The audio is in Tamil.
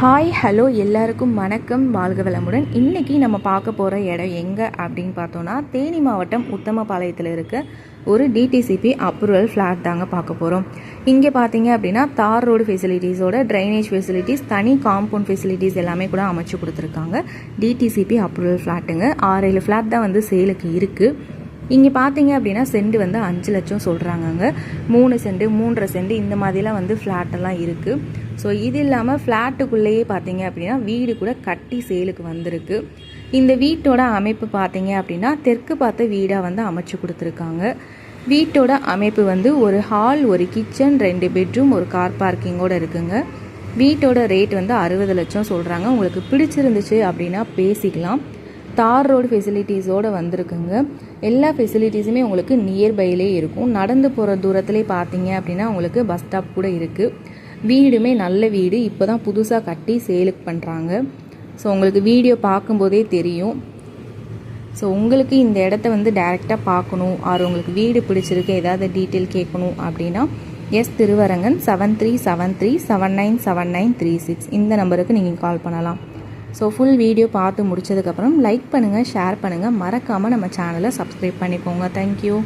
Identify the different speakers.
Speaker 1: ஹாய் ஹலோ எல்லாருக்கும் வணக்கம். வாழ்க வளமுடன். இன்றைக்கி நம்ம பார்க்க போகிற இடம் எங்கே அப்படின்னு பார்த்தோன்னா தேனி மாவட்டம் உத்தமபாளையத்தில் இருக்க ஒரு டிடிசிபி அப்ரூவல் ஃப்ளாட் தாங்க பார்க்க போகிறோம் இங்கே பார்த்தீங்க அப்படின்னா தார் ரோடு ஃபெசிலிட்டிஸோட ட்ரைனேஜ் ஃபெசிலிட்டிஸ் தனி காம்பவுண்ட் ஃபெசிலிட்டிஸ் எல்லாமே கூட அமைச்சு கொடுத்துருக்காங்க. டிடிசிபி அப்ரூவல் ஃப்ளாட்டுங்க ஆறு ஏழு ஃப்ளாட் தான் வந்து சேலுக்கு இருக்குது இங்கே பார்த்தீங்க அப்படின்னா செண்டு வந்து அஞ்சு லட்சம் சொல்கிறாங்கங்க மூணு செண்டு மூன்றரை செண்டு இந்த மாதிரிலாம் வந்து ஃப்ளாட்டெல்லாம் இருக்குது ஸோ இது இல்லாமல் ஃப்ளாட்டுக்குள்ளேயே பார்த்தீங்க அப்படின்னா வீடு கூட கட்டி சேலுக்கு வந்திருக்கு. இந்த வீட்டோட அமைப்பு பார்த்தீங்க அப்படின்னா தெற்கு பார்த்த வீடாக வந்து அமைச்சு கொடுத்துருக்காங்க. வீட்டோட அமைப்பு வந்து ஒரு ஹால் ஒரு கிச்சன் ரெண்டு பெட்ரூம் ஒரு கார் பார்க்கிங்கோட இருக்குங்க. வீட்டோட ரேட் வந்து அறுபது லட்சம் சொல்கிறாங்க உங்களுக்கு பிடிச்சிருந்துச்சு அப்படின்னா பேசிக்கலாம். தார் ரோடு ஃபெசிலிட்டிஸோடு வந்திருக்குங்க. எல்லா ஃபெசிலிட்டிஸுமே உங்களுக்கு நியர்பைலே இருக்கும். நடந்து போகிற தூரத்துலேயே பார்த்தீங்க அப்படின்னா உங்களுக்கு பஸ் ஸ்டாப் கூட இருக்குது வீடுமே நல்ல வீடு. இப்போ தான் புதுசாக கட்டி சேலுக்கு பண்ணுறாங்க ஸோ உங்களுக்கு வீடியோ பார்க்கும்போதே தெரியும். ஸோ உங்களுக்கு இந்த இடத்த வந்து டைரெக்டாக பார்க்கணும். ஆர் உங்களுக்கு வீடு பிடிச்சிருக்கு ஏதாவது டீட்டெயில் கேட்கணும் அப்படின்னா S Thiruvarangan seven three seven three seven nine seven nine three six இந்த நம்பருக்கு நீங்கள் கால் பண்ணலாம். ஸோ ஃபுல் வீடியோ பார்த்து முடிச்சதுக்கப்புறம் லைக் பண்ணுங்கள் ஷேர் பண்ணுங்கள் மறக்காமல் நம்ம சேனலை சப்ஸ்கிரைப் பண்ணிக்கோங்க. தேங்க்யூ